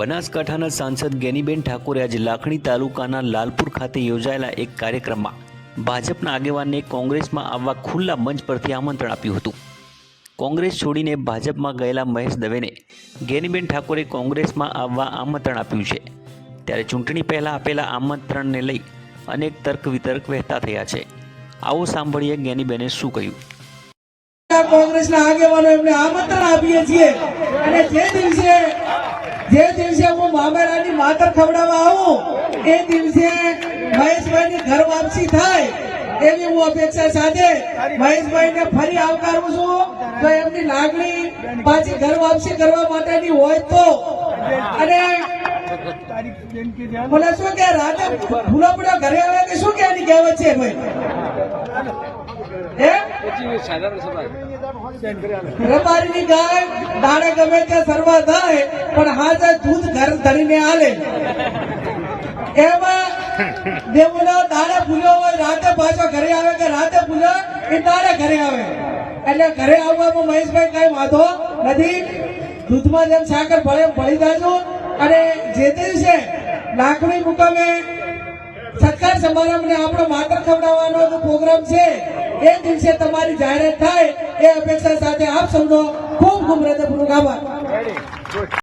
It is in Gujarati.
બનાસકાંઠાના સાંસદ ગેનીબેન ઠાકોરે આજે લાખણી તાલુકાના લાલપુર ખાતે યોજાયેલા એક કાર્યક્રમમાં ભાજપના આગેવાનને કોંગ્રેસમાં આવવા ખુલ્લા મંચ પરથી આમંત્રણ આપ્યું હતું. કોંગ્રેસ છોડીને ભાજપમાં ગયેલા મહેશ દવેને ગેનીબેન ઠાકોરે કોંગ્રેસમાં આવવા આમંત્રણ આપ્યું છે. ત્યારે ચૂંટણી પહેલાં આપેલા આમંત્રણને લઈ અનેક તર્ક વિતર્ક વહેતા થયા છે. આવો સાંભળીએ ગેનીબેને શું કહ્યું? કોંગ્રેસના આગેવાનો એમને આમંત્રણ આપીએ છીએ અને જે દિવસે જે દિવસે હું મામેરાની માતર ખવડાવવા આવું, એ દિવસે મહેશભાઈની ઘર વાપસી થાય એવી હું અપેક્ષા સાથે મહેશભાઈને ફરી આવકારું છું. તો એમની લાગણી પાછી ઘર વાપસી કરવા માટેની હોય તો. અને મને શું કે, રાતે ભૂલો પડ્યો, ઘરે આવે કે શું કે એની કહેવત છે ભાઈ રબારીની ગાય દાડે ગમે ત્યાં સરવા થાય પણ હાજે દૂધ ઘર ધરીને આલે. એમાં દેવનો દાડે ભૂલ્યો હોય રાતે પાછો ઘરે આવે કે રાતે ભૂલ્યો એ દાડે ઘરે આવે. એટલે ઘરે આવવામાં મહેશભાઈ કઈ વાંધો નથી. દૂધમાં જેમ સાકર ભળે ભળી જાજો. અને જે દિવસે લાકડી મુકામે સત્કાર સમારંભને આપણો માતર ખવડાવવાનો પ્રોગ્રામ છે. એ દિવસે તમારી જાહેરાત થાય એ અપેક્ષા સાથે આપ સૌનો ખૂબ ખૂબ હૃદયપૂર્વક આભાર.